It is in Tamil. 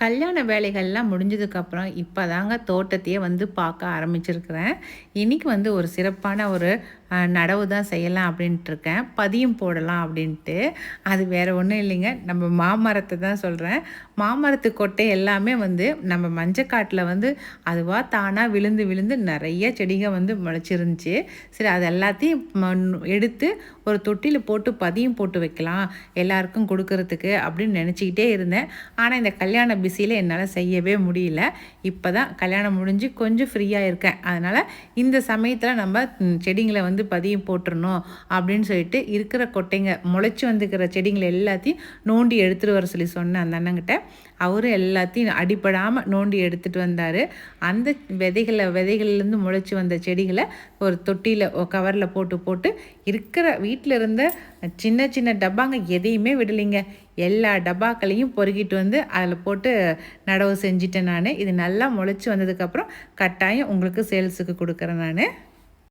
கல்யாண வேலைகள்லாம் முடிஞ்சதுக்கப்புறம் இப்போ தாங்க தோட்டத்தையே வந்து பார்க்க ஆரம்பிச்சிருக்கிறேன். இன்றைக்கி வந்து ஒரு சிறப்பான ஒரு நடவு தான் செய்யலாம் அப்படின்ட்டு இருக்கேன் பதியம் போடலாம் அப்படின்ட்டு. அது வேறு ஒன்றும் இல்லைங்க. நம்ம மாமரத்தை தான் சொல்கிறேன் மாமரத்து கொட்டை எல்லாமே வந்து நம்ம மஞ்சக்காட்டில் வந்து அதுவாக தானாக விழுந்து விழுந்து நிறைய செடிகள் வந்து முளைச்சிருந்துச்சி. சரி அது எல்லாத்தையும் எடுத்து ஒரு தொட்டியில் போட்டு பதியம் போட்டு வைக்கலாம். எல்லாருக்கும் கொடுக்கறதுக்கு அப்படின்னு நினச்சிக்கிட்டே இருந்தேன். ஆனால் இந்த கல்யாண பிஸியில் என்னால் செய்யவே முடியல. இப்போ தான் கல்யாணம் முடிஞ்சு கொஞ்சம் ஃப்ரீயாக இருக்கேன். அதனால் இந்த சமயத்தில் நம்ம செடிங்களை வந்து வந்து பதியம் போட்டுருணும் அப்படின்னு சொல்லிட்டு இருக்கிற கொட்டைங்க முளைச்சி வந்துக்கிற செடிங்களை எல்லாத்தையும் நோண்டி எடுத்துகிட்டு வர சொல்லி சொன்னேன் அந்த அண்ணங்கிட்ட. அவரும் எல்லாத்தையும் அடிப்படாமல் நோண்டி எடுத்துகிட்டு வந்தார். அந்த விதைகளை விதைகள்லேருந்து முளைச்சி வந்த செடிகளை ஒரு தொட்டியில் கவரில் போட்டு போட்டு இருக்கிற வீட்டில் இருந்த சின்ன சின்ன டப்பாங்க எதையுமே விடலைங்க. எல்லா டப்பாக்களையும் பொறுக்கிட்டு வந்து அதில் போட்டு நடவு செஞ்சிட்டேன் நான். இது நல்லா முளைச்சி வந்ததுக்கப்புறம் கட்டாயம் உங்களுக்கு சேல்ஸுக்கு கொடுக்குறேன் நான்.